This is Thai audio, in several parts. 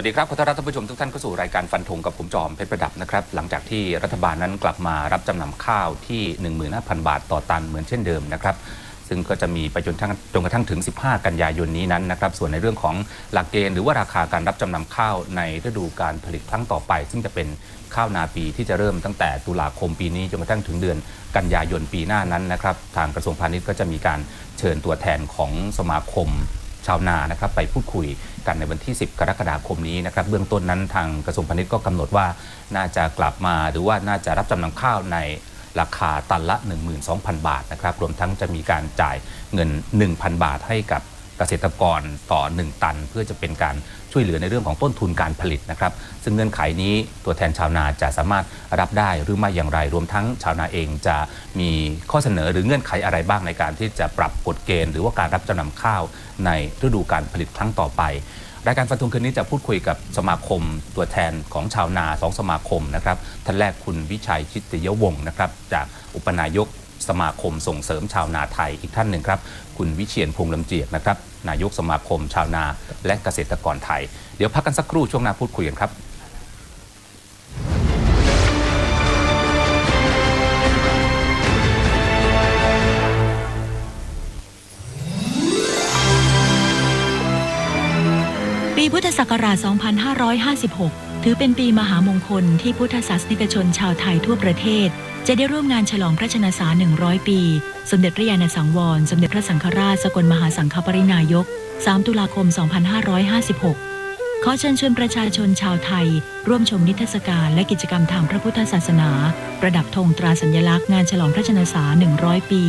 วัสดีครับขอต้อนรับท่านผู้ชมทุกท่านเข้าสู่รายการฟันธงกับผมจอมเพชรประดับนะครับ หลังจากที่รัฐบาลนั้นกลับมารับจำนำข้าวที่ 15,000 บาทต่อตันเหมือนเช่นเดิมนะครับ ซึ่งก็จะมีไปจนทั้งจนกระทั่งถึง 15 กันยายนนี้นั้นนะครับ ส่วนในเรื่องของหลักเกณฑ์หรือว่าราคาการรับจำนำข้าวในฤดูการผลิตครั้งต่อไป ซึ่งจะเป็นข้าวนาปีที่จะเริ่มตั้งแต่ตุลาคมปีนี้จนกระทั่งถึงเดือนกันยายนปีหน้านั้นนะครับ ทางกระทรวงพาณิชย์ก็จะมีการเชิญตัวแทนของสมาคม ชาวนานะครับไปพูดคุยกันในวันที่ 10 กรกฎาคมนี้นะครับเบื้องต้นนั้นทางกระทรวงพาณิชย์ก็กำหนดว่าน่าจะกลับมาหรือว่าน่าจะรับจำนำข้าวในราคาตันละ 12,000 บาทนะครับรวมทั้งจะมีการจ่ายเงิน 1,000 บาทให้กับ เกษตรกรต่อ 1 ตัน เพื่อจะเป็นการช่วยเหลือในเรื่องของต้นทุนการผลิตนะครับ ซึ่งเงื่อนไขนี้ตัวแทนชาวนาจะสามารถรับได้หรือไม่อย่างไร รวมทั้งชาวนาเองจะมีข้อเสนอหรือเงื่อนไขอะไรบ้างในการที่จะปรับกฎเกณฑ์ หรือว่าการรับจำนำข้าวในฤดูการผลิตครั้งต่อไปรายการฟันธงคืนนี้จะพูดคุยกับสมาคมตัวแทนของชาวนาสองสมาคมนะครับท่านแรกคุณวิชัยชิตยวงศ์นะครับ จากอุปนายก สมาคมส่งเสริมชาวนาไทยอีกท่านหนึ่งครับ คุณวิเชียนพงษ์ลำเจียกนะครับ นายกสมาคมชาวนาและเกษตรกรไทย เดี๋ยวพักกันสักครู่ช่วงหน้าพูดคุยกันครับปีพุทธศักราช 2556 ถือเป็นปีมหามงคลที่พุทธศาสนิกชนชาวไทยทั่วประเทศ จะได้ร่วมงานฉลองพระชนสา 100 ปี สมเด็จพระยาณสังวร สมเด็จพระสังฆราช สกลมหาสังฆปรินายก 3 ตุลาคม 2556 ขอเชิญชวนประชาชนชาวไทย ร่วมชมนิทรรศการและกิจกรรมทางพระพุทธศาสนา ประดับธงตราสัญลักษณ์งานฉลองพระชนสา 100 ปี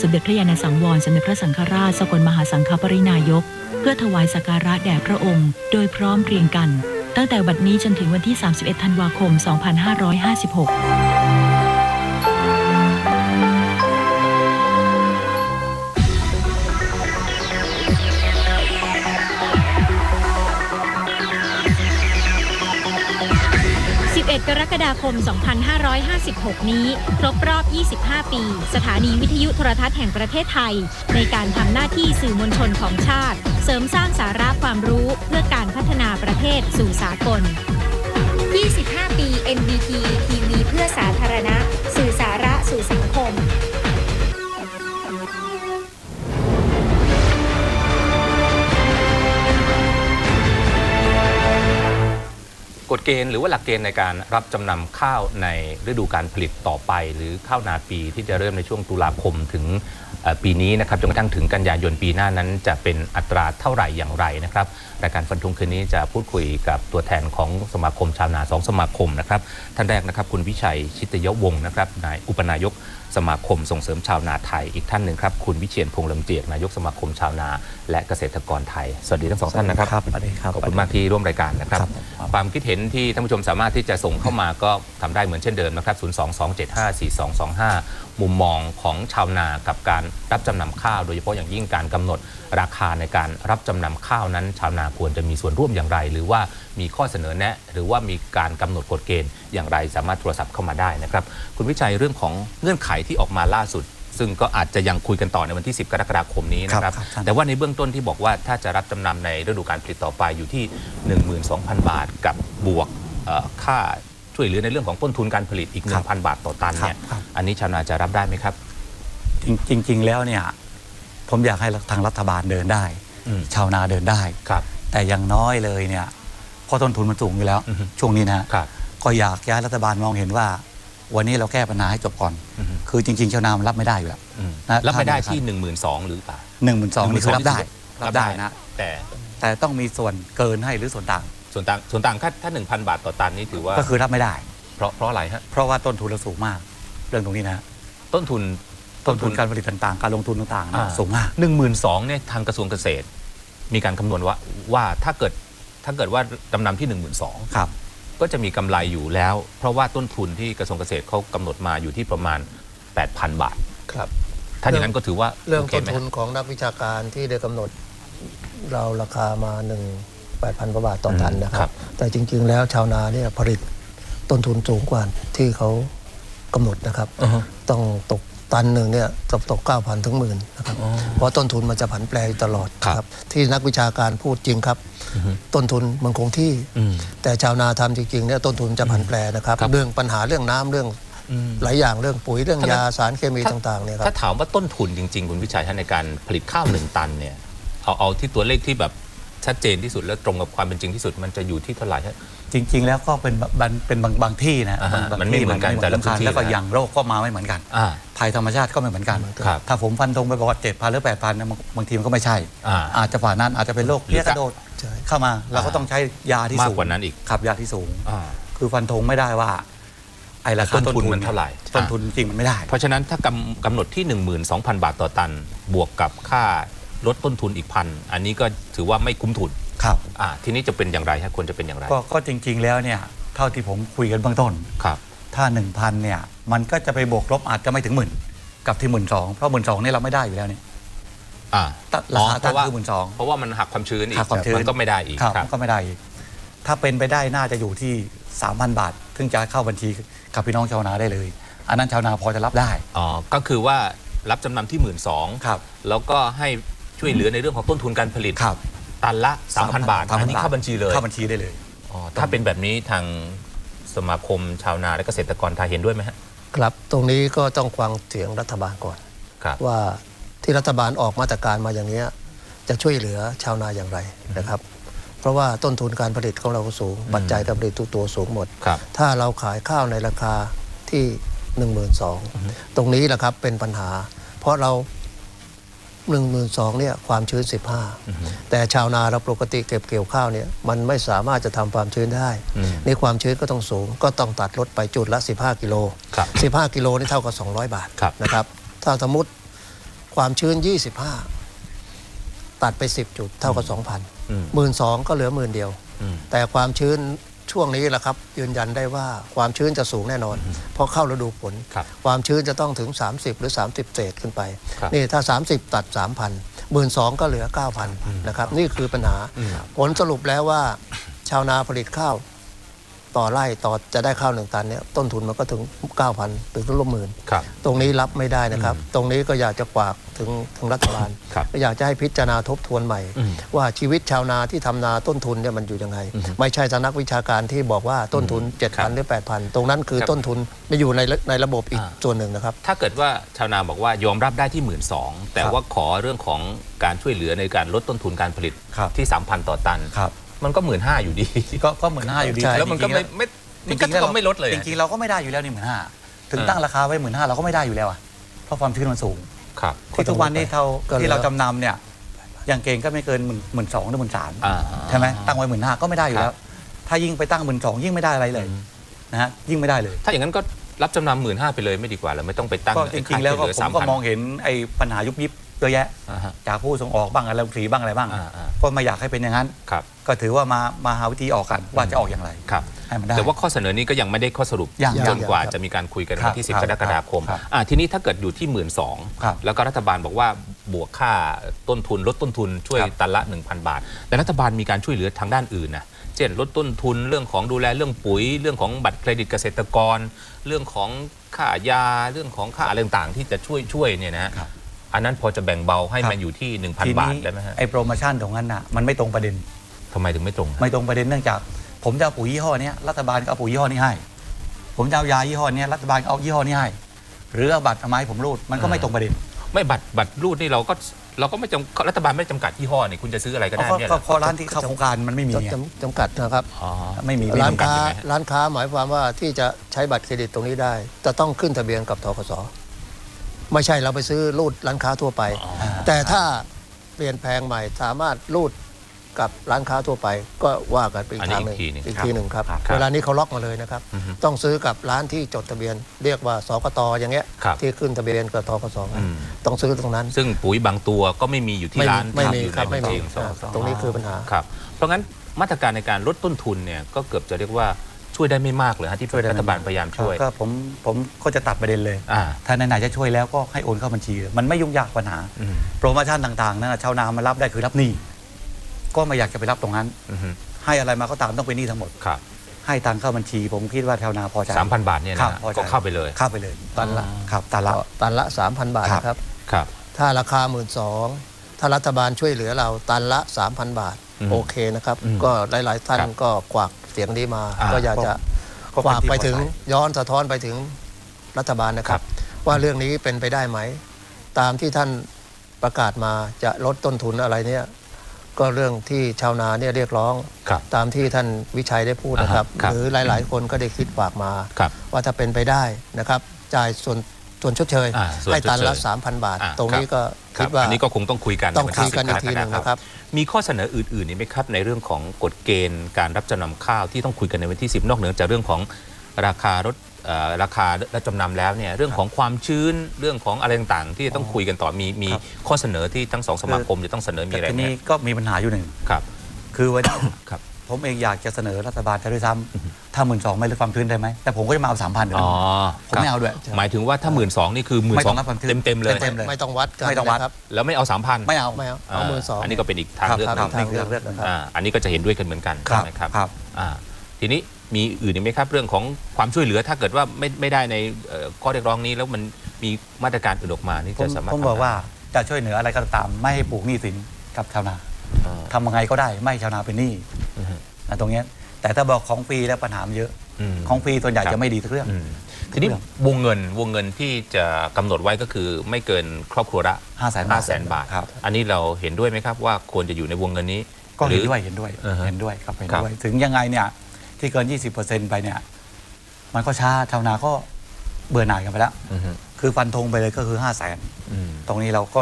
สมเด็จพระยาณสังวร สมเด็จพระสังฆราช สกลมหาสังฆปรินายก เพื่อถวายสักการะแด่พระองค์ โดยพร้อมเพรียงกัน ตั้งแต่บัดนี้จนถึงวันที่ 31 ธันวาคม 2556 กรกฎาคม 2556 นี้ ครบรอบ 25 ปี สถานีวิทยุโทรทัศน์แห่งประเทศไทย ในการทำหน้าที่สื่อมวลชนของชาติ เสริมสร้างสาระความรู้เพื่อการพัฒนาประเทศสู่สากล 25 ปี NBT ทีวีเพื่อสาธารณะ สื่อสาระสู่สังคม กฎเกณฑ์หรือว่าหลักเกณฑ์ในการรับจำนำข้าวในฤดูการผลิตต่อไป หรือข้าวนาปีที่จะเริ่มในช่วงตุลาคมถึงปีนี้นะครับจนกระทั่งถึงกันยายนปีหน้านั้นจะเป็นอัตราเท่าไหร่อย่างไรนะครับรายการฟันธงคืนนี้จะพูดคุยกับตัวแทนของสมาคมชาวนาสองสมาคมนะครับท่านแรกนะครับคุณวิชัยชิตยวงศ์นะครับนายอุปนายกสมาคมส่งเสริมชาวนาไทยอีกท่านหนึ่งครับคุณวิเชียนพงษ์ลำเจียกนายกสมาคมชาวนาและเกษตรกรไทย สวัสดีทั้งสองท่านนะครับสวัสดีครับขอบคุณมากที่ร่วมรายการนะครับครับผมความคิดเห็นที่ท่านผู้ชมสามารถที่จะส่งเข้ามาก็ทำได้เหมือนเช่นเดิมนะครับ 022754225 มุมมองของชาวนากับการรับจำนำข้าว โดยเฉพาะอย่างยิ่งการกำหนดราคาในการรับจำนำข้าวนั้น ชาวนาควรจะมีส่วนร่วมอย่างไร หรือว่ามีข้อเสนอแนะ หรือว่ามีการกำหนดกฎเกณฑ์อย่างไร สามารถโทรศัพท์เข้ามาได้นะครับ คุณวิชัยเรื่องของเงื่อนไขที่ออกมาล่าสุดซึ่งก็อาจจะยังคุยกันต่อในวันที่ 10 กรกฎาคมนี้นะครับครับครับแต่ว่าในเบื้องต้นที่บอกว่าถ้าจะรับจำนำในฤดูการผลิตต่อไปอยู่ที่ 12,000 บาทกับบวกเอ่อค่า ช่วยเหลือในเรื่องของต้นทุนการผลิตอีกครับ1,000 บาทต่อตันเนี่ยครับครับ อันนี้ชาวนาจะรับได้ไหมครับ จริงจริง ๆ แล้วเนี่ยผมอยากให้ทางรัฐบาลเดินได้ อืม ชาวนาเดินได้ ครับ แต่อย่างน้อยเลยเนี่ยเพราะต้นทุนมันสูงอยู่แล้ว อือฮึ ช่วงนี้นะครับ ก็อยากให้รัฐบาลมองเห็นว่า วันนี้เราแก้ปัญหาให้จบก่อน อือฮึ คือจริง ๆ ชาวนามันรับไม่ได้อยู่แล้ว อืมนะ รับไปได้ครับที่ 12,000หรือเปล่าหนึ่งหมื่นสองนี่คือรับได้12,000รับได้นะ แต่แต่ต้องมีส่วนเกินให้หรือส่วนต่าง ส่วนต่างส่วนต่างถ้าถ้า1,000บาทต่อตันนี่ถือว่าก็คือรับไม่ได้ เพราะเพราะอะไรฮะเพราะว่าต้นทุนเราสูงมาก เรื่องตรงนี้นะต้นทุนต้นทุนการผลิตต่างๆ การลงทุนต่างๆนะอ่าสูงมากหนึ่งหมื่นสองเนี่ยทางกระทรวงเกษตร มีการคำนวณว่าว่าถ้าเกิดถ้าเกิดว่าจำนำที่1 2 0 0 0ครับก็จะมีกำไรอยู่แล้ว เพราะว่าต้นทุนที่กระทรวงเกษตรเขากำหนดมาอยู่ที่ประมาณ 8,000 บาทครับถ้าอย่างนั้นก็ถือว่าเรื่องโคต้นไหมทุนของนักวิชาการที่ได้กำหนดเราราคามา1 8,000กว่าบาทต่อตันนะครับ แต่จริง ๆ แล้วชาวนาเนี่ยผลิตต้นทุนสูงกว่าที่เขากำหนดนะครับอือฮึต้องตกตันหนึ่งเนี่ยตกตกเก้าพันถึงหมื่นนะครับเพราะต้นทุนมันจะผันแปรอยู่ตลอดครับ ที่นักวิชาการพูดจริงครับ ต้นทุนมันคงที่อืมแต่ชาวนาทำจริงๆเนี่ยต้นทุนจะผันแปรนะครับครับเรื่องปัญหาเรื่องน้ำเรื่องอืมหลายอย่างเรื่องปุ๋ยเรื่องถ้างั้นยาสารเคมีต่างๆเนี่ยคถ้ารับถามว่าต้นทุนจริง ๆ คุณวิชัยท่านในการผลิตข้าวหนึ่งตันเนี่ยเอาเอาที่ตัวเลขที่แบบ ชัดเจนที่สุดและตรงกับความเป็นจริงที่สุดมันจะอยู่ที่เท่าไหร่ฮะ จริง ๆ แล้วก็เป็นบางเป็นบางบางที่นะอ่าฮะบางมันไม่เหมือนกันที่แต่ละพื้นที่แล้วก็นะอย่างโรคก็มาไม่เหมือนกันอ่าภัยธรรมชาติก็ไม่เหมือนกัน ครับ ถ้าผมฟันธงไปบอกว่าเจ็ดพันหรือแปดพันบางบางทีมันก็ไม่ใช่ อ่า อาจจะผ่านนั้นอาจจะเป็นโรคหรือเลี้ยกระโดดใช่ เข้ามาเราก็ต้องใช้ยาที่มากสูงกว่านั้นอีก ครับยาที่สูง อ่า คือฟันธงไม่ได้ว่า ไอ้ราคาต้นทุนมันเท่าไหร่ ต้นทุนจริงมันไม่ได้ เพราะฉะนั้นถ้ากำกำหนดที่ 12,000 บาทต่อตัน บวกกับค่า ลดต้นทุนอีกพันอันนี้ก็ถือว่าไม่คุ้มทุนครับอ่าทีนี้จะเป็นอย่างไรฮะควรจะเป็นอย่างไร ก็ก็จริง ๆ แล้วเนี่ยเท่าที่ผมคุยกันเบื้องต้นครับถ้า 1,000เนี่ยมันก็จะไปบวกลบอาจจะไม่ถึงหมื่นกับที่หมื่นสองเพราะหมื่นสองนี่เราไม่ได้อยู่แล้วนี่อ่าตั้งราคาเพตั้งราะว่าคือหมื่นสองเพราะว่ามันหักความชื้นอีกหักความชื้นมันก็ไม่ได้อีกครับครับมันก็ไม่ได้อีก ถ้าเป็นไปได้น่าจะอยู่ที่3,000บาทถึงจะเข้าบัญชีกับพี่น้องชาวนาได้เลย อันนั้นชาวนาพอจะรับได้อ๋อก็คือว่ารับจำนำที่1 2ื่นครับแล้วก็ให้ ช่วยเหลือในเรื่องของต้นทุนการผลิตครับตันละ 3,000 บาท3,000อันนี้เข้าบัญชีเลยเข้าบัญชีได้เลยอ๋อถ้าเป็นแบบนี้ทางสมาคมชาวนาและเกษตรกรไทยเห็นด้วยไหมฮะครับตรงนี้ก็ต้องฟังเสียงรัฐบาลก่อนครับว่าที่รัฐบาลออกมาตรการมาอย่างเนี้ยจะช่วยเหลือชาวนาอย่างไรนะครับ เพราะว่าต้นทุนการผลิตของเราก็สูง ปัจจัยการผลิตทุกตัวสูงหมดครับถ้าเราขายข้าวในราคาที่ 1 2 0 0 0ตรงนี้แหละครับเป็นปัญหา เพราะเรา 1 2 0 0 0เนี่ยความชื้น 15 แต่ชาวนาเราปกติเก็บเกี่ยวข้าวเนี่ยมันไม่สามารถจะทำความชื้นได้อืมนี่ความชื้นก็ต้องสูง ก็ต้องตัดลดไปจุดละ 15 กิโลครับ15 กิโลนี่เท่ากับ 200 บาทครับนะครับ ถ้าสมมติความชื้น 25 ตัดไป 10 จุดเท่ากับ 2,000อืมหมื่นสองก็เหลือหมื่นเดียวอืมแต่ความชื้น ช่วงนี้แหละครับ ยืนยันได้ว่าความชื้นจะสูงแน่นอน เพราะเข้าฤดูฝนครับความชื้นจะต้องถึง 30 หรือ 30 เศษขึ้นไป ครับนี่ถ้า 30 ตัด 3,000หมื่นสองก็เหลือ 9,000นะครับนี่คือปัญหาอืมผลสรุปแล้วว่า ชาวนาผลิตข้าว ต่อไร่ต่อจะได้ข้าวหนึ่งตันเนี่ยต้นทุนมันก็ถึง 9,000ถึงร่วมหมื่นครับ ตรงนี้รับไม่ได้นะครับ ตรงนี้ก็อยากจะฝากถึงถึงรัฐบาล ครับก็อยากจะให้พิจารณาทบทวนใหม่ อืมว่าชีวิตชาวนาที่ทำนาต้นทุนเนี่ยมันอยู่ยังไงอืมไม่ใช่สำนักวิชาการที่บอกว่าต้นทุนครับ7,000หรือ8,000 ตรงนั้นคือครับต้นทุนไม่อยู่ในในระบบอีกอ่า ส่วนหนึ่งนะครับ ถ้าเกิดว่าชาวนาบอกว่ายอมรับได้ที่1 2ื่นแต่ครับว่าขอเรื่องของการช่วยเหลือในการลดต้นทุนการผลิตครับที่ 3,000 ต่อตัน ครับ มันก็หมื่นห้าอยู่ดี ก็ก็เหมือนห้าอยู่ดีใช่ แล้วมันก็ไม่ไม่จมันริงๆแล้วก็ไม่ลดเลยจริงๆเราก็ไม่ได้อยู่แล้วนี่หมื่นห้าถึงอ่าตั้งราคาไว้หมื่นห้าเราก็ไม่ได้อยู่แล้วอะเพราะความชื้นมันสูงครับที่ทุกวันนี้เท่าก็เหลือ ที่เราจำนำเนี่ยอย่างเก่งก็ไม่เกินหมื่นหมื่นสองหรือหมื่นสามอ่า ใช่ไหมตั้งไว้หมื่นห้าก็ไม่ได้อยู่ครัแล้บวถ้ายิ่งไปตั้งหมื่นสองยิ่งไม่ได้อะไรเลยนะฮะยิ่งไม่ได้เลย ถ้าอย่างนั้นก็รับจำนำหมื่นห้าไปเลยไม่ดีกว่าเหรอไม่ต้องไปตั้งก็จริงๆแล้วก็ไอ้ผค่ามก็ช่วยเหลืมองเห็นไอ้ปัญหายุบยิบ เยอะแยะอ่าฮะจากผู้ส่งออกบ้างอะไรสีบ้างอะไรบ้าง อ่าอ่า ก็ไม่อยากให้เป็นอย่างนั้น ครับ ก็ถือว่ามามาหาวิธีออกกันว่าจะออกอย่างไร ครับ ให้มันได้ แต่ว่าข้อเสนอนี้ก็ยังไม่ได้ข้อสรุปยังจนกว่ายังครับจะมีการคุยกันครัวับนที่ ครับ10 กรกฎาคมครับอ่าทีนี้ถ้าเกิดอยู่ที่หมื่นสองครับแล้วก็รัฐบาลบอกว่าบวกค่าต้นทุนลดต้นทุนช่วยครับตันละ 1,000 บาท แต่รัฐบาลมีการช่วยเหลือทางด้านอื่นนะเช่นลดต้นทุนเรื่องของดูแลเรื่องปุ๋ย เรื่องของบัตรเครดิตเกษตรกร เรื่องของค่ายาเรื่องของค่าอะไรต่างๆ ที่จะช่วยช่วยเนี่ยนะฮะครับ อันนั้นพอจะแบ่งเบาให้ครับมันอยู่ที่ที1,000 บาทนี้ได้ไหมฮะไอ้โปรโมชั่นตรงนั้นน่ะมันไม่ตรงประเด็นทำไมถึงไม่ตรงฮะไม่ตรงประเด็นเนื่องจาก ผมจะเอาปุ๋ยยี่ห้อเนี้ยรัฐบาลก็เอาปุ๋ยยี่ห้อนี้ให้ ผมจะเอายายี่ห้อเนี้ยรัฐบาลก็เอายี่ห้อนี้ให้ หรือเอาบัตรเอาไมาให้ผมรูดมันก็ไม่ตรงประเด็นไม่บัตรบัตรรูดนี่เราก็เราก็ไม่จำรัฐบาลไม่จำกัดยี่ห้อนี่คุณจะซื้ออะไรก็ได้ก็เนี่ยเหก็รอพอร้านที่เข้าโครงการมันไม่มีไงจำจำกัดนะครับอ๋อไม่มีไม่ร้านมีค้าจำกัดใช่ไหมฮะร้านค้าหมายความว่าที่จะใช้บัตรเครดิตตรงนี้ได้ จะต้องขึ้นทะเบียนกับทกส ไม่ใช่เราไปซื้อรูดร้านค้าทั่วไป แต่ถ้าเปลี่ยนแปลงใหม่สามารถรูดกับร้านค้าทั่วไป ก็ว่ากันไปอีอักนนี้ทางหนึ่งอีกทีหนึ่งอีกทีหนึ่งครับครับเวลานี้เขาล็อกมาเลยนะครับอือฮึต้องซื้อกับร้านที่จดทะเบียน เรียกว่าสกตอย่างเงี้ยครับที่ขึ้นทะเบียนกับทกสอืมต้องซื้อตรงนั้น ซึ่งปุ๋ยบางตัวก็ไม่มีอยู่ที่ไม่ร้านไม่มีอยู่ครับในไม่บัญมีชีของสอ่าสตรงนี้คือปัญหาครับเพราะงั้นมาตรการในการลดต้นทุนเนี่ยก็เกือบจะเรียกว่า ช่วยได้ไม่มากเลยฮะที่ช่วยได้รัฐบาลพยายามช่วย ก็ผมผมก็จะตัดประเด็นเลยอ่า ถ้าไหนๆจะช่วยแล้วก็ให้โอนเข้าบัญชีมันไม่ยุ่งยากปัญหา อืม โปรโมชั่นต่างๆนั่นนะชาวนามารับได้คือรับหนี้ก็ไม่อยากจะไปรับตรงนั้น อือฮึให้อะไรมาก็ตามต้องเป็นหนี้ทั้งหมด ครับให้ตังค์เข้าบัญชี ผมคิดว่าชาวนาพอใจสามพันบาทเนี่ยครับนะพอใจก็เข้าไปเลยเข้าไปเลยตันละ ครับตันละก็ตันละ 3,000 บาทครับ นะครับ ครับ ถ้าราคา 1 2ื่นถ้ารัฐบาลช่วยเหลือเราตันละ 3,000 บาท อืมโอเคนะครับ อืมก็หลาย ๆ ท่านครับ ก็กวัก เสียงนี้มา อ่าก็อยากจะก็ฝากไปเป็นที่ถึงพอใจย้อนสะท้อนไปถึงรัฐบาลนะครับ ว่าเรื่องนี้เป็นไปได้ไหม ตามที่ท่านประกาศมาจะลดต้นทุนอะไรเนี่ย ก็เรื่องที่ชาวนาเนี่ยเรียกร้อง ครับตามที่ท่านวิชัยได้พูดนะครับ อ่าฮะครับหรือหลาย ๆ คนก็ได้คิดฝากมา ครับ ว่าถ้าเป็นไปได้นะครับ จ่ายส่วน ส่วนชดเชยอ่าส่วนให้ตันละ ชดเชย3,000 บาท อ่าตรงนี้ครับก็ครัคิบดว่า อันนี้ก็คงต้องคุยกันต้องในวันคุยที่กันอีก10ทีหนึ่งนะครับ มีข้อเสนออื่นๆอีกไหมครับในเรื่องของกฎเกณฑ์การรับจำนำข้าวที่ต้องคุยกันในวันที่ 10 นอกเหนือจากเรื่องของราคารถเอ่อราคารับจำนำแล้วเนี่ยเรื่องของความชื้นเรื่องของอะไรต่างๆ ที่จะต้องคุยกันต่อมีมีครับข้อเสนอที่ทั้งสองสมาคมจะต้องเสนอมีแต่อะไรทีไหมนี้ก็มีปัญหาอยู่หนึ่ง ครับ คือวัน ครับ ผมเองอยากจะเสนอรัฐบาลจะด้วยซ้ำถ้าหมื่นสองไม่ลดความพื้นได้ไหมแต่ผมก็จะมาเอาสามพันเดี๋ยวอ๋อผมไม่เอาด้วย หมายถึงว่าถ้าหมื่นสองนี่คือหมื่นไม่สต้อองงรับความชื้นเต็มเต็มๆเลยเต็มเลยไม่ต้องวัดกันไม่ต้องวัดนะครับแล้วไม่เอาสามพันไม่เอาไม่เอาเอาหมื่นสองอันนี้ก็เป็นอีกทางครับเลือกคหรันึ่บงนี่คือเลือกนะครับอ่าอันนี้ก็จะเห็นด้วยกันเหมือนกันครับใช่ไหมครับครับอ่าทีนี้มีอื่นอีกไหมครับ เรื่องของความช่วยเหลือถ้าเกิดว่าไม่ไม่ได้ในเอ่อข้อเรียกร้องนี้แล้วมันมีมาตรการอื่นออกมานี่ผมจะสามารถผมบอกว่าจะช่วยเหลืออะไรก็ตามไม่ให้ปลูกหนี้สินกับชาวนาอ่า ทำยังไงก็ได้ไม่ให้ชาวนาเป็นหนี้อืมนะตรงเนี้ยแต่ถ้าบอกของฟรีแล้วปัญหามันเยอะอืมของฟรีส่วนใหญ่ครับจะไม่ดีทุกเรื่องอืมทีนี้เรื่องวงเงินวงเงินที่จะกำหนดไว้ก็คือไม่เกินครอบครัวละ500,000บาทห้าแสนบาท ครับ อันนี้เราเห็นด้วยไหมครับว่าควรจะอยู่ในวงเงินนี้ก็เห็นหรือด้วยเห็นด้วยอ่าฮะเห็นด้วยครับเห็นครับด้วย ถึงยังไงเนี่ยที่เกิน 20%ไปเนี่ย มันก็ช้าชาวนาก็เบื่อหน่ายกันไปแล้ว อือฮึคือฟันธงไปเลยก็คือ 5 0 0แสนอืมตรงนี้เราก็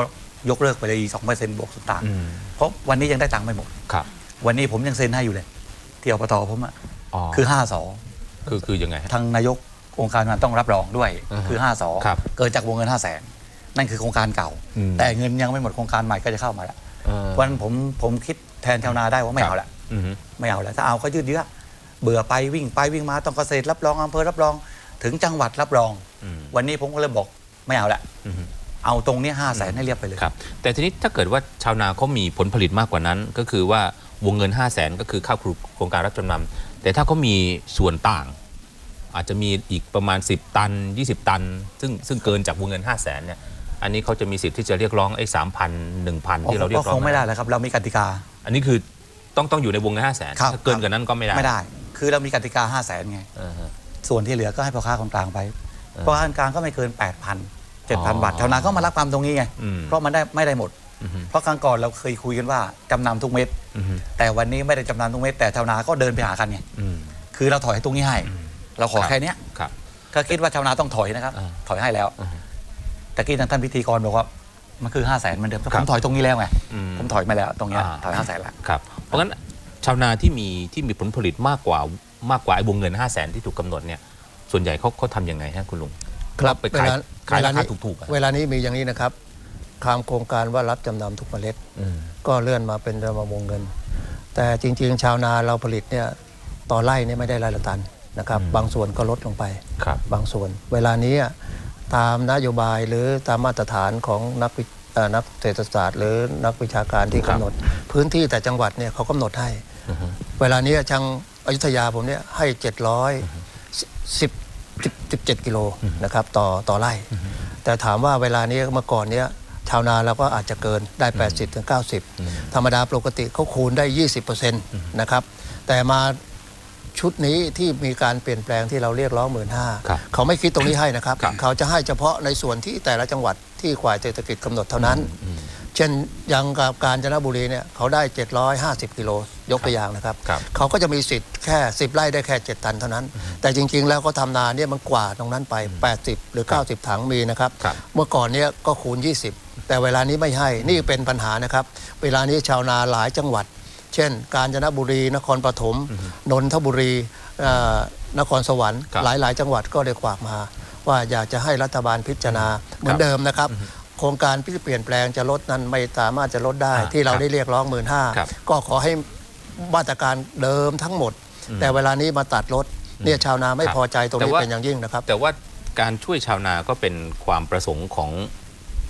ยกเลิกไปเลยอีกสองเปอร์เซ็นต์บวกสุดต่างค์อืมเพราะวันนี้ยังได้ตังค์ไม่หมด ครับ วันนี้ผมยังเซ็นให้อยู่เลยที่อบตผมอะอ๋อคือ5สอคือคือยังไงฮะ ทางนายกองค์การมันต้องรับรองด้วยอ่าฮะคือ5สอครับเกิดจากวงเงิน5 0 0แสนนั่นคือโครงการเก่า อืม แต่เงินยังไม่หมดโครงการใหม่ก็จะเข้ามาแล้วเออวันนนผมผมคิดแทนชาวนาได้ว่าไม่เอาละ อือฮึ ไม่เอาแล้ว ถ้าเอาก็ยืดเยื้อเบื่อไปวิ่งไปวิ่งมาต้องเกษตรรับรองอำเภอรับรอง ถึงจังหวัดรับรอง อืม วันนี้ผมก็เลยบอกไม่เอาละ อือฮึ เอาตรงเนี้ห้าแสนให้เรียบไปเลย ครับ แต่ทีนี้ถ้าเกิดว่าชาวนาเขามีผลผลิตมากกว่านั้น ก็คือว่าวงเงิน 5 0 0แสนก็คือเข้าโครงการรับจำนำแต่ถ้าเขามีส่วนต่าง อาจจะมีอีกประมาณ 10 ตัน 20 ตัน ซึ่งซึ่งเกินจากวงเงิน 5 0 0แสนเนี่ยอันนี้เขาจะมีสิทธิ์ที่จะเรียกร้องไอ้สามพันหนึ่งพันที่เราเรียกร้องคงไม่ได้แล้วครับเรามีกติกา อันนี้คือต้องต้องอยู่ในวงเงินห้าแสนครับถ้าเกินกว่านั้นก็ไม่ได้ไม่ได้ คือเรามีกติกาห้าแสนไงอ่าฮะส่วนที่เหลือก็ให้พ่อค้าคนกลางไปเออพ่อค้าคนกลางก็ไม่เกิน8 0 0 0 7 0 0 0 บาทอ๋อชาวนาก็มารับความตรงนี้ไงอืมเพราะมันได้ไม่ได้หมดอือฮึเพราะครั้งก่อนเราเคยคุยกันว่าจำนำทุกเม็ดอือฮึแต่วันนี้ไม่ได้จำนำทุกเม็ดแต่ชาวนาก็เดินไปหากันไงอืมคือเราถอยให้ตรงนี้ให้เราขอครับแค่เนี้ยครับก็คิดว่าชาวนาต้องถอยนะครับอ่าถอยให้แล้วอ่าฮะแต่กี้ทางท่านพิธีกรบอกว่ามันคือห้าแสนเหมือนเดิมครัผบมถอยตรงนี้แล้วไงอืมผมถอยมาแล้วตรงเนี้ยอ่าถอยห้าแสนละครับ เพราะงั้นชาวนาที่มีที่มีผลผลิตมากกว่ามากกว่าไอ้วงเงิน5 0 0แสนที่ถูกกำหนดเนี่ยส่วนใหญ่เขาเขาทำยังไงฮะคุณลุง ครับไปขายเวลาขายราเวลาคานี้ถูกๆอะ เวลานี้มีอย่างนี้นะครับคามโครงการว่ารับจำนำทุกเมล็ด อืม ก็เลื่อนมาเป็นระวงเงิน แต่จริงๆ ชาวนาเราผลิตเนี่ยต่อไร่เนี่ยไม่ได้ไร่ละตันนะครับ บางส่วนก็ลดลงไป ครับ บางส่วน เวลานี้อะตามนโยบายหรือตามมาตรฐานของนักวิเอ่อนักเศรษฐศาสตร์ หรือนักวิชาการที่ครับกำหนด พื้นที่แต่จังหวัดเนี่ยเขากำหนดให้อือฮึเวลานี้ทางอยุธยาผมเนี่ยให้ 700 10 17 กิโลนะครับต่อต่อไร่ แต่ถามว่าเวลานี้เมื่อก่อนเนี้ยชาวนาเราก็อาจจะเกินได้ 80ถึง90 ธรรมดาปกติเขาคูณได้ 20%นะครับ แต่มาชุดนี้ที่มีการเปลี่ยนแปลงที่เราเรียกร้องหมื่นห้าครับเขาไม่คิดตรงนี้ให้นะครับครับ เขาจะให้เฉพาะในส่วนที่แต่ละจังหวัดที่ฝ่ายเศรษฐกิจกำหนดเท่านั้น เช่นอยังกับกาญจนบุรีเนี่ยเขาได้ 750 กิโลยกตัวอย่างนะครับครับ เขาก็จะมีสิทธิ์แค่ 10 ไร่ได้แค่ 7 ตันเท่านั้น แต่จริง ๆ แล้วก็ทำนาเนี่ยมันกว่าตรงนั้นไป 80 หรือ 90 ถังมีนะครับครับ เมื่อก่อนเนี่ยก็คูณ 20 แต่เวลานี้ไม่ให้นี่เป็นปัญหานะครับ เวลานี้ชาวนาหลายจังหวัด เช่น กาญจนบุรี นครปฐมนนทบุรีเอ่อนครสวรรค์ครับหลาย ๆ จังหวัดก็ได้ขวากมาว่าอยากจะให้รัฐบาลพิจารณาเหมือนเดิมนะครับ โครงการที่เปลี่ยนแปลงจะลดนั้นไม่สามารถจะลดได้อ่าที่เราครับได้เรียกร้องหมื่นห้าครับก็ขอให้มาตรการเดิมทั้งหมด แต่เวลานี้มาตัดลดเนี่ยชาวนาไม่ครับพอใจตรงแต่นี้ว่าเป็นอย่างยิ่งนะครับ แต่ว่าการช่วยชาวนาก็เป็นความประสงค์ของ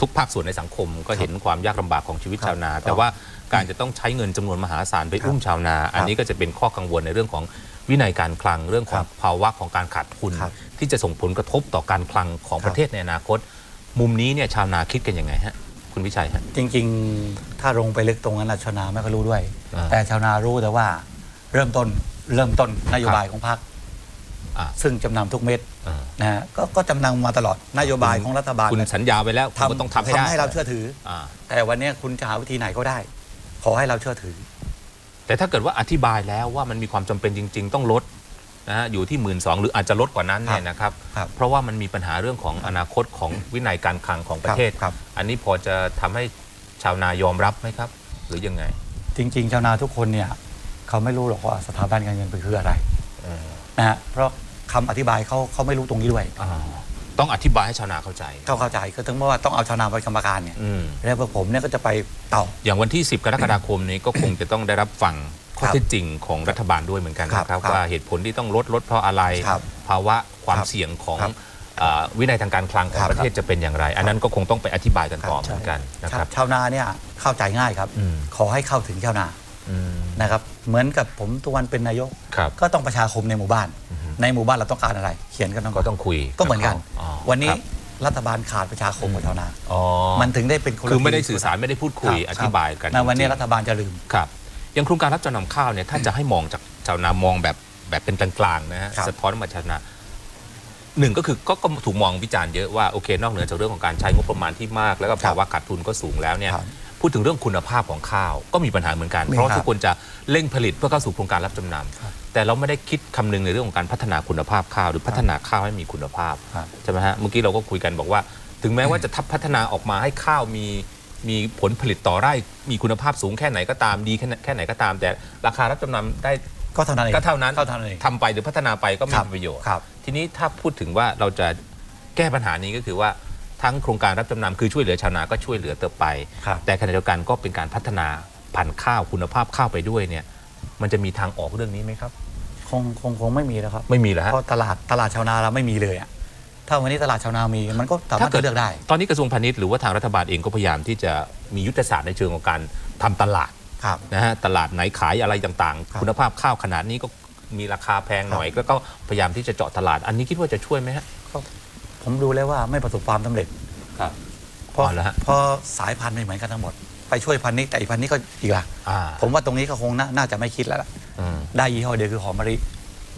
ทุกภาคส่วนในสังคม ก็เห็นความยากลำบากของชีวิตครับชาวนาครับแต่ว่าการจะต้องใช้เงินจำนวนมหาศาลไปครับอุ้มชาวนา อันนี้ก็จะเป็นข้อกังวลในเรื่องของวินัยการคลังเรื่องของครับภาวะของการขาดทุนครับที่จะส่งผลกระทบต่อการคลังของครับประเทศในอนาคต มุมนี้เนี่ยชาวนาคิดกันยังไงฮะคุณวิชัยฮะจริง ๆ ถ้าลงไปลึกตรงนั้นนะชาวนาไม่ค่อยรู้ด้วย อ่า แต่ชาวนารู้แต่ว่าเริ่มต้นเริ่มต้นนโยบายของพรรคอ่าซึ่งจำนำทุกเม็ดอ่านะฮะก็ก็จำนำมาตลอดนโยบายของรัฐบาลคุณเนี่ยสัญญาไว้แล้วคุณก็ต้องทำให้ได้ให้เราเชื่อถือ อ่าแต่วันเนี้ยคุณจะหาวิธีไหนก็ได้ ขอให้เราเชื่อถือ แต่ถ้าเกิดว่าอธิบายแล้วว่ามันมีความจำเป็นจริง ๆ ต้องลด นะฮะอยู่ที่หมื่นสองหรืออาจจะลดกว่านั้นเนี่ยนะครับ ครับเพราะว่ามันมีปัญหาเรื่องของอนาคตของวินัยการคลังของประเทศ ครับ อันนี้พอจะทำให้ชาวนายอมรับไหมครับ หรือยังไงจริง ๆ ชาวนาทุกคนเนี่ยเขาไม่รู้หรอกว่าสถาบันการเงินเป็นคืออะไรเออนะฮะเพราะคำอธิบายเขาเขาไม่รู้ตรงนี้ด้วยอ่าต้องอธิบายให้ชาวนาเข้าใจ เขาเข้าใจก็ถึงว่าต้องเอาชาวนาเป็นกรรมการเนี่ยอืม แล้วพวกผมเนี่ยก็จะไปต่อ อย่างวันที่ 10 กรกฎาคมนี้ก็คงจะต้องได้รับฟัง ข้อครับเท็จจริงของรัฐบาลด้วยเหมือนกันครับนะครับครับว่าเหตุผลที่ต้องลดลดเพราะอะไรครับภาวะความครับเสี่ยงของครับอ่าวินัยทางการคลังของครับประเทศจะเป็นอย่างไร อันนั้นก็คงต้องไปอธิบายกันต่อครับเหมือนกันนะครับชาวนาเนี่ยเข้าใจง่ายครับอืมขอให้เข้าถึงชาวนาอืมนะครับเหมือนกับผมตัวนเป็นนายกครับก็ต้องประชาคมในหมู่บ้าน ในหมู่บ้านเราต้องการอะไร เขียนกันต้องก็ต้องคุยก็เหมือนกันอ๋อวันนี้ครับรัฐบาลขาดประชาคมกับชาวนาอ๋อมันถึงได้เป็นนละคือไม่ได้ทีสื่อสารไม่ได้พูดคุยรับอธิบายกันนะวันนี้จงๆรัฐบาลจะลืมครับ อย่างโครงการรับจำนำข้าวเนี่ยถ้าจะให้มองจากชาวนามองแบบแบบเป็นกลางๆนะฮะครับสะท้อนมาชาวนาหนึ่งก็คือก็ก็ถูกมองวิจารณ์เยอะว่าโอเคนอกเหนือจากเรื่องของการใช้งบประมาณที่มาก แล้วก็ภาวะขาดทุนก็สูงแล้วเนี่ยครับพูดถึงเรื่องคุณภาพของข้าวก็มีปัญหาเหมือนกันมีเพราะว่าครับทุกคนจะเร่งผลิตเพื่อเข้าสู่โครงการรับจำนครับำแต่เราไม่ได้คิดคำนึงในเรื่องของการพัฒนาคุณภาพข้าว หรือพัฒนาข้าวให้มีคุณภาพครับใช่ไหมฮะเมื่อกี้เราก็คุยกันบอกว่า ถึงแม้ว่าจะทับพัฒนาออกมาให้ข้าวมี มีผลผลิตต่อไร่มีคุณภาพสูงแค่ไหนก็ตามดีแค่ไหนแค่ไหนก็ตาม แต่ราคารับจำนำได้ก็เท่านั้นเองก็เท่านั้นก็เท่านั้นเองทำไปหรือพัฒนาไปก็ไม่ครับมีประโยชน์ครับทีนี้ถ้าพูดถึงว่าเราจะแก้ปัญหานี้ก็คือว่าทั้งโครงการรับจำนำคือช่วยเหลือชาวนาก็ช่วยเหลือเติบไปครับแต่ขณะเดียวกันก็เป็นการพัฒนาพันธุ์ข้าวคุณภาพข้าวไปด้วยเนี่ย มันจะมีทางออกเรื่องนี้ไหมครับ คงคงคงไม่มีแล้วครับ ไม่มีแล้วฮะเพราะตลาดตลาดชาวนาเราไม่มีเลยอะ ถ้าวันนี้ตลาดชาวนามีมันก็สามารถจะเลือกได้ ตอนนี้กระทรวงพาณิชย์หรือว่าทางรัฐบาลเองก็พยายามที่จะมียุทธศาสตร์ในเชิงของการทำตลาดครับนะฮะตลาดไหนขายอะไรต่างครับๆคุณภาพข้าวขนาดนี้ก็มีราคาแพงหน่อยแล้วก็พยายามที่จะเจาะตลาด อันนี้คิดว่าจะช่วยไหมฮะผมดูแล้วว่าไม่ประสบความสำเร็จครับเพราะอ๋อเหรอฮะเพราะสายพันธุ์ไม่เหมือนกันทั้งหมด ไปช่วยพันธุ์นี้แต่อีกพันธุ์นี้ก็อีกละอ่าผมว่าตรงนี้ก็คงน่าน่าจะไม่คิดแล้วล่ะอืมได้ยี่ห้อเดียวคือหอมมะลิ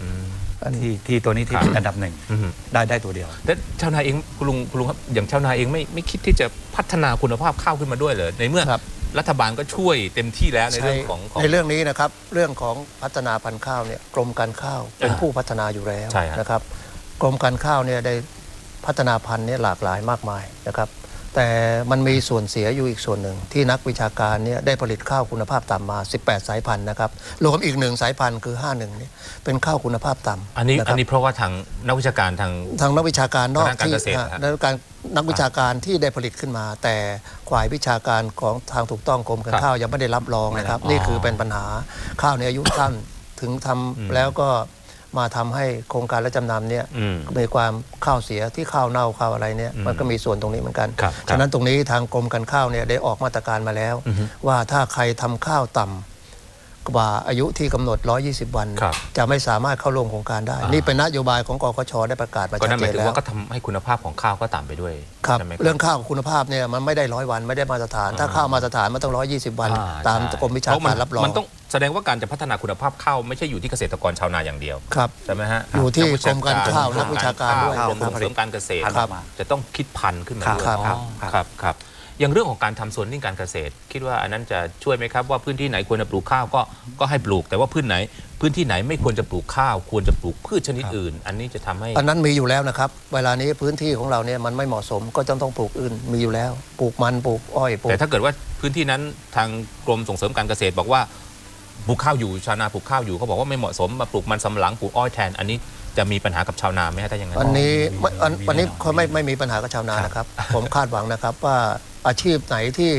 อืมอันนี้ ที่ที่ตัวนี้ที่ครับเป็นอันดับหนึ่งอืมได้ได้ตัวเดียว แต่ชาวนาเองคุณลุงคุณลุงครับอย่างชาวนาเองไม่ไม่คิดที่จะพัฒนาคุณภาพข้าวขึ้นมาด้วยเลยในเมื่อครับ รัฐบาลก็ช่วยเต็มที่แล้วในเรื่องของของ ในเรื่องนี้นะครับเรื่องของพัฒนาพันธุ์ข้าวเนี่ยกรมการข้าวเป็นอ่าผู้พัฒนาอยู่แล้วใช่ฮะนะครับ กรมการข้าวเนี่ยได้พัฒนาพันธุ์เนี่ยหลากหลายมากมายนะครับ แต่มันมีส่วนเสียอยู่อีกส่วนหนึ่ง ที่นักวิชาการเนี่ยได้ผลิตข้าวคุณภาพต่ำมา 18 สายพันธุ์นะครับรวมอีกหนึ่งสายพันธุ์คือ 51เนี่ยเป็นข้าวคุณภาพต่ำอันนี้ะคอัรับนนี้เพราะว่าทางนักวิชาการทาง ทางนักวิชาการนอกทางด้านการที่เกษตรฮะฮะ นักการนักวิชาการที่ได้ผลิตขึ้นมา แต่ฝ่ายวิชาการของทางถูกต้องกรมการข้าวยังไม่ได้รับรองนะครับ ไม่รับนี่อ๋อคือเป็นปัญหาข้าวในอายุสั้นถึงทำอืมแล้วก็ มาทำให้โครงการและจำนำเนี่ยอืมมีความข้าวเสียที่ข้าวเน่าข้าวอะไรเนี่ยอืมมันก็มีส่วนตรงนี้เหมือนกันครับฉะนั้นตรงนี้ทางกรมการข้าวเนี่ยได้ออกมาตรการมาแล้วอือฮึว่าถ้าใครทำข้าวต่ำ กว่าอายุที่กำหนด 120 วัน ครับ จะไม่สามารถเข้าร่วมโครงการได้อ่านี่นี่เป็นนโยบายของกกชได้ประกาศมาก็ชันั่ดนหเจมายนถึงแล้วว่าก็ทำให้คุณภาพของข้าวก็ต่ำไปด้วยครับ ใช่ไหมเรื่องข้าวคุณภาพเนี่ยมันไม่ได้ร้อยวันไม่ได้มาตรฐาน ถ้าข้าวมาตรฐานมันต้องร้อยี่สิบวัน อ่ตามใช่กรมวิชาเพะการรับรองมันต้องแสดงว่าการจะพัฒนาคุณภาพข้าวไม่ใช่อยู่ที่เกษตรกรชาวนาอย่างเดียว ครับ ใช่ไหมฮะอยู่ที่นัวิชกรมการข้าวนักวิชาการด้วย กรมส่งเสริมการเกษตรครับจะต้องคิดพันธุ์ขึ้นมาด้วยครับ อ๋อครับครับครับ อย่างเรื่องของการทำสวนนิ่งการเกษตร คิดว่าอันนั้นจะช่วยไหมครับว่าพื้นที่ไหนควรจะปลูกข้าวก็ก็ให้ปลูก แต่ว่าพื้นไหน พื้นที่ไหนไม่ควรจะปลูกข้าว ควรจะปลูกพืชชนิดอื่น อันนี้จะทำให้ อันนั้นมีอยู่แล้วนะครับ เวลานี้พื้นที่ของเราเนี่ยมันไม่เหมาะสมก็จะต้องปลูกอื่นมีอยู่แล้ว ปลูกมันปลูกอ้อยปลูกแต่ถ้าเกิดว่าพื้นที่นั้นทางกรมส่งเสริมการเกษตรบอกว่าปลูกข้าวอยู่ชาวนาปลูกข้าวอยู่เขาบอกว่าไม่เหมาะสมมาปลูกมันสำปะหลังปลูกอ้อยแทนอันนี้จะมีปัญหากับชาวนาไหมฮะถ้าอย่างนั้นอันนี้ไม่อันมีวันนี้แน่นอนเขาไม่ไม่มีปัญหากับชาวนานะครับ ผมคาดหวังนะครับว่า อาชีพไหนที่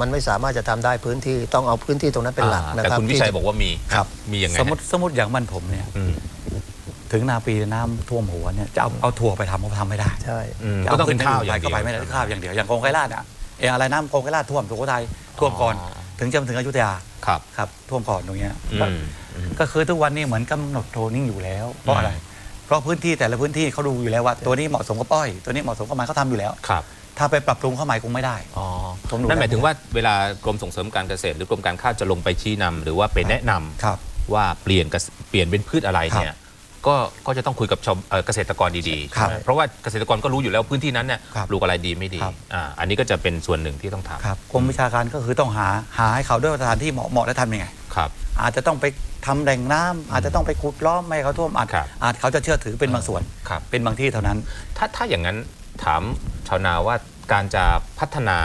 มันไม่สามารถจะทำได้พื้นที่ต้องเอาพื้นที่ตรงนั้นเป็นหลักอ่านะแต่ครับคุณวิชัยบอกว่ามีครับ มียังไงสมมติสมมติอย่างบ้านผมเนี่ยอืมถึงนาปีน้ำท่วมหัวเนี่ยจะเอาเอาถั่วไปทำก็ทำไม่ได้ ใช่ อืมจะก็เอาต้องเป็นขึ้ข้าวไปอย่างเดีก็ยวไปไม่ได้ข้าวอย่างเดียวอย่างโคงไคราชอะเอออะไรน้ำโคงไคราชท่วมสุโขทัยท่วมก่อน อ๋อ ถึงจะมาถึงอยุธยาครับครับท่วมก่อนตรงเนี้ยอืก็มอืม ก็คือทุกวันนี้เหมือนกำหนดโทนิ่งอยู่แล้วเพราะอะไร เพราะพื้นที่แต่ละพื้นที่เขาดูอยู่แล้วว่า ตัวนี้เหมาะสมกับอ้อย ตัวนี้เหมาะสมกับมันเขาทำอยู่แล้ว ครับ ถ้าไปปรับปรุงเข้าใหม่คงไม่ได้ อ๋อผมดูนั่นหมายแล้วถึงว่าเวลากรมส่งเสริมการเกษตร หรือกรมการข้าวจะลงไปชี้นำหรือว่าไปแนะนำครับ ว่าเปลี่ยนเกษเปลี่ยนเป็นพืชอะไรเนี่ยก็ก็จะต้องคุยกับชาวเอ่อเกษตรกรดีๆครับใช่ไหมเพราะว่าเกษตรกรก็รู้อยู่แล้วพื้นที่นั้นเนี่ยครับปลูกอะไรดีไม่ดีครับ อ่าอันนี้ก็จะเป็นส่วนหนึ่งที่ต้องทำครับกรมวิชาการก็คือต้องหาหาให้เขาด้วยว่าสถานที่เหมาะเหมาะและทำยังไง ครับ อาจจะต้องไปทำแหล่งน้ำอาจจะต้องไปขุดล้อมไม่ให้เขาท่วมอาจครับ อาจเขาจะเชื่อถือเป็นบางส่วน ครับ เป็นบางที่เท่านั้น ถ้าถ้าอย่างนั้น ถามชาวนาว่าการจะพัฒนา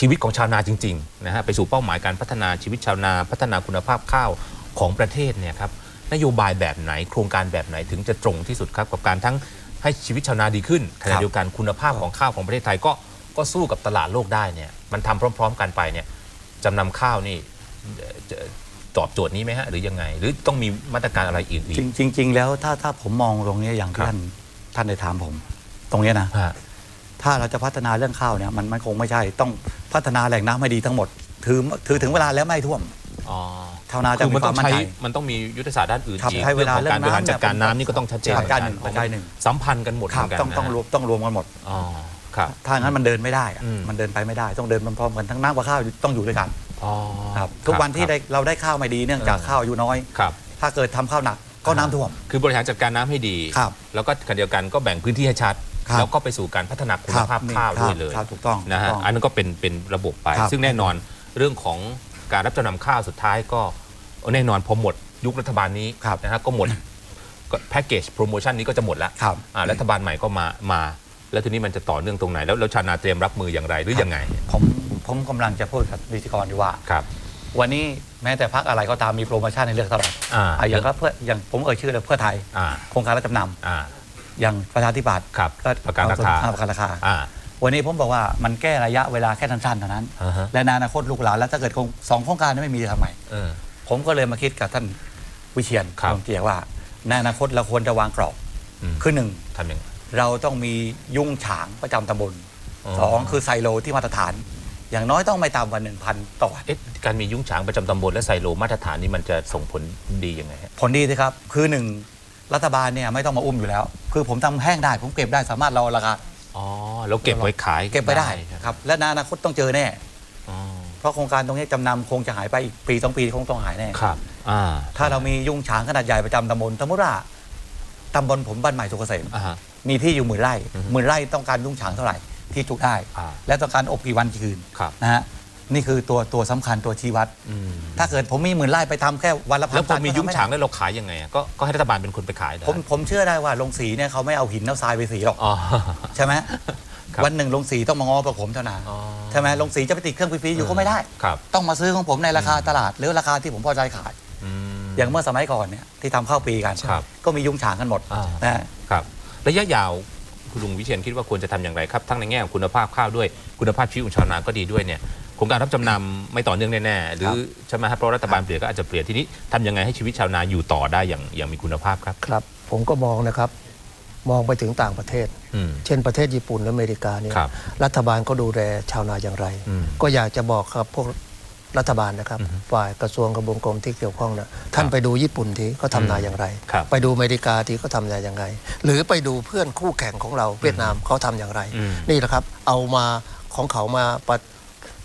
ชีวิตของชาวนาจริงๆนะฮะไปสู่เป้าหมายการพัฒนาชีวิตชาวนา พัฒนาคุณภาพข้าวของประเทศเนี่ยครับนโยบายแบบไหนโครงการแบบไหนถึงจะตรงที่สุดครับกับการทั้งให้ชีวิตชาวนาดีขึ้นขณะเดียวกันคุณภาพของข้าวของประเทศไทยก็ก็สู้กับตลาดโลกได้เนี่ยมันทำพร้อม ๆ กันไปเนี่ยจำนำข้าวนี่ตอบโจทย์นี้ไหมฮะหรือยังไง หรือต้องมีมาตรการอะไรอื่นอีกจริงจริงๆแล้วถ้าถ้าผมมองตรงนี้อย่างท่านท่านได้ถามผม ตรงเนี้ยนะ ฮะ ถ้าเราจะพัฒนาเรื่องข้าวเนี่ยมันมันคงไม่ใช่ต้องพัฒนาแหล่งน้ำให้ดีทั้งหมด ถือถือถึงเวลาแล้วไม่ให้ท่วม อ๋อชาวนาจะคือมีมันคต้วาอมงมั่นใช้ ใจ มันต้องมียุทธศาสตร์ด้านอื่นครับอีกใช้เวลาของการบริหารเรื่องน้ำจัดการน้ำนี่ก็ต้องชัดเจนปัจจัยหนึ่งเหมืปัอจกัจัยหนึ่ง สัมพันธ์กันหมดครับเหมือนกันต้องต้องนะรวมต้องรวมกันหมด อ๋อครับ ถ้างั้นมันเดินไม่ได้อะอืม มันเดินไปไม่ได้ ต้องเดินพร้อมๆกันทั้งน้ำกับข้าวต้องอยู่ด้วยกันอ๋อครับทุกวันที่ได้เราได้ข้าวไม่ดีเนื่องจากเออข้าวอายุน้อย ครับ ถ้าเกิดทำข้าวหนักก็น้ำท่วม คือบริหารจัดการน้ำให้ดี ครับแล้วก็ขณะเดียวกันก็แบ่งพื้นที่ให้ชัด ครับแล้วก็ไปสู่การพัฒนาคุณภาพข้าวด้วยเลยครับถูกต้องนะฮะถูกต้องอันนั้นก็เป็นเป็นระบบไป ครับซึ่งแน่นอนเรื่องของการรับจำนำข้าวสุดท้ายก็แน่นอนพอหมดยุครัฐบาลนี้ครับนะฮะก็หมดก็แพ็กเกจโปรโมชั่นนี้ก็จะหมดแล้วครับ อ่ารัฐบาลใหม่ก็มามา แล้วทีนี้มันจะต่อเนื่องตรงไหน แล้วแล้วชาวนาเตรียมรับมืออย่างไรหรือยังไงผมผมกำลังจะพูดกับวิทยกรอยู่ว่า ครับ วันนี้แม้แต่พักอะไรก็ตามมีโปรโมชั่นให้เลือกเท่าไหร่อ่าอะอย่างก็เพื่ออย่างผมเอ่ยชื่อเลยเพื่อไทย อ่า โครงการรับจำนอ่าำ อย่างประชาธิปัตย์ครับก็ประกันราคาเอประกันราคาอ่าวันนี้ผมบอกว่ามันแก้ระยะเวลาแค่สั้นๆเท่านั้นอ่าฮะและในอนาคตลูกหลานแล้วถ้าเกิดโครงสองโครงการนั้นไม่มีจะทำไงเออผมก็เลยมาคิดกับท่านวิเชียนครับลงเจียว่าในอนาคตเราควรจะวางกรอบอืมคือหนึ่งทำยังไงเราต้องมียุงฉางประจำตำบลอ๋อสองคือไซโลที่มาตรฐาน อย่างน้อยต้องไม่ต่ำกว่าหนึ่งพันต่อวันเอ๊ะการมียุ้งฉางประจำตำบลและไซโลมาตรฐานนี่มันจะส่งผลดียังไงฮะผลดีสิครับ คือหนึ่ง รัฐบาลเนี่ยไม่ต้องมาอุ้มอยู่แล้ว คือผมทำแห้งได้ผมเก็บได้สามารถเราราคาอ๋อแล้วเก็บไว้ขายเก็บไปได้ครับครับและในอนาคตต้องเจอแน่ อ๋อเพราะโครงการตรงนี้จำนำคงจะหายไปอีกปีสองปีคงต้องหายแน่ ครับอ่าถ้าเรามียุงฉางขนาดใหญ่ประจำตำบลสมมติว่าตำบลผมบ้านใหม่สุกเกษมอ่าฮะ มีที่อยู่หมื่นไร่อือฮึหมื่นไร่ต้องการยุงฉางเท่าไหร่ที่จุได้ อ่า และต้องการอบกี่วันกี่คืนครับ นะฮะ นี่คือตัวตัวสำคัญตัวชี้วัดอืมถ้าเกิดผมมีหมื่นไร่ไปทำแค่วันละพันแล้วพอตันมีก็ยุ้งทำไได้ฉางแล้วเราขายยังไงอะก็ก็ให้รัฐบาลเป็นคนไปขายได้ผมผมเชื่อได้ว่าลงสีเนี่ยเขาไม่เอาหินเอาทรายไปสีหรอกอ๋อ ใช่ไหมครับวันหนึ่งลงสีต้องมางอประผมเท่านั้นอ๋อ ใช่ไหมลงสีจะไปติดเครื่องฟรีๆอยู่ก็ไม่ได้ ครับต้องมาซื้อของผมในราคาตลาด หรือราคาที่ผมพอใจขาย อืม อย่างเมื่อสมัยก่อนเนี่ยที่ทำข้าวปีกันครับก็มียุงฉางกันหมดอ่านนะฮะครับระยะยาวคุณลุงวิเชียนคิดว่าควรจะทำอย่างไรครับ ทั้งในแง่ของคุณภาพข้าวด้วยคุณภาพชีวิตของชาวนาก็ดีด้วยเนี่ย โครงการรับจำนำไม่ต่อเนื่องแน่ๆหรือใช่ไหมครับเพราะรัฐบาลเปลี่ยนก็อาจจะเปลี่ยนทีนี้ทำยังไงให้ชีวิตชาวนาอยู่ต่อได้อย่างอย่างมีคุณภาพครับครับ ผมก็มองนะครับมองไปถึงต่างประเทศอืมเช่นประเทศญี่ปุ่นและอเมริกาเนี่ยครับรัฐบาลก็ดูแลชาวนาอย่างไรอืมก็อยากจะบอกครับพวกรัฐบาลนะครับ ฝ่ายกระทรวงกระบวงกรมที่เกี่ยวข้องนะท่านไปดูญี่ปุ่นทีเขาทำนาอย่างไรครับไปดูอเมริกาทีเขาทำนาอย่างไร หรือไปดูเพื่อนคู่แข่งของเราเวียดนามเขาทำอย่างไรอืมนี่แหละครับ เอามาของเขามาปะ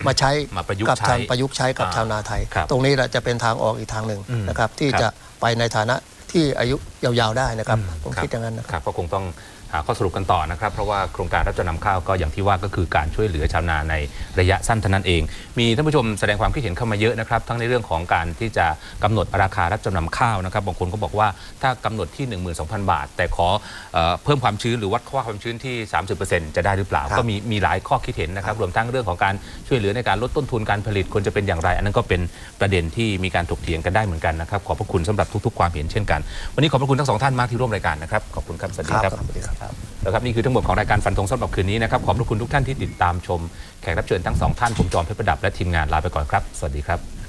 มาใช้มาประยุกต์กับใช้ทางประยุกต์ใช้กับอ่าชาวนาไทย ครับตรงนี้แหละจะเป็นทางออกอีกทางหนึ่งอืมนะครับ ที่ครับ จะไปในฐานะที่อายุยาวๆได้นะครับอืมผมครับคิดอย่างนั้นนะครับ ครับก็คงต้อง หาข้อสรุปกันต่อนะครับ เพราะว่าโครงการรับจำนำข้าวก็อย่างที่ว่าก็คือการช่วยเหลือชาวนาในระยะสั้นเท่านั้นเอง มีท่านผู้ชมแสดงความคิดเห็นเข้ามาเยอะนะครับ ทั้งในเรื่องของการที่จะกำหนดราคารับจำนำข้าวนะครับ บางคนก็บอกว่าถ้ากำหนดที่ 12,000 บาท แต่ขอเอ่อเพิ่มความชื้นหรือวัดค่าความชื้นที่ 30%จะได้หรือเปล่าครับก็มีมีหลายข้อคิดเห็นนะครับ รวมทั้งเรื่องของการช่วยเหลือในการลดต้นทุนการผลิตควรจะเป็นอย่างไร อันนั้นก็เป็นประเด็นที่มีการถกเถียงกันได้เหมือนกันนะครับ ขอบพระคุณสำหรับทุกๆ ความเห็นเช่นกัน วันนี้ขอบพระคุณทั้งสองท่านมากที่ร่วมรายการนะครับ ขอบคุณครับ สวัสดีครับสวัสดีครับนะครับนี่คือทั้งหมดของรายการฟันธงสำหรับคืนนี้นะครับขอบพระคุณทุกท่านที่ติดตามชมแขกรับเชิญทั้งสองท่านผมจอมเพชรประดับและทีมงานลาไปก่อนครับ สวัสดีครับ